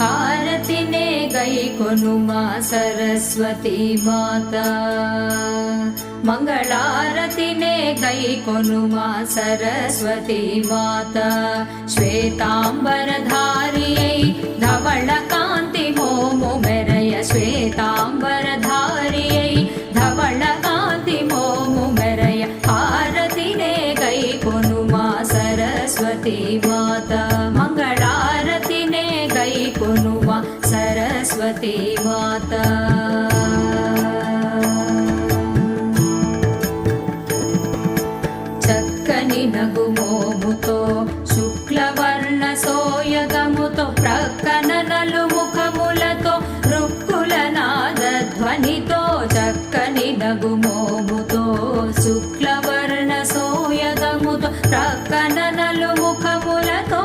హారతినే గై కొనుమా సరస్వతి మాత మంగళారతినే గై కొనుమా సరస్వతి మాత శ్వేతాంబరధారి ధవళ కాంతి మోము మెరయ శ్వేతాంబరధారి ధవళ కాంతి మోము మెరయ హారతినే గై కొనుమా సరస్వతి మాత మంగళ కొనువా సరస్వతి మాత. చక్కని నగుమోముతో శుక్లవర్ణ సోయగముతో ప్రక్కన నలుముఖములతో రుక్కుల నాదధ్వనితో చక్కని నగుమోముతో శుక్లవర్ణ సోయగముతో ప్రక్కన నలుముఖములతో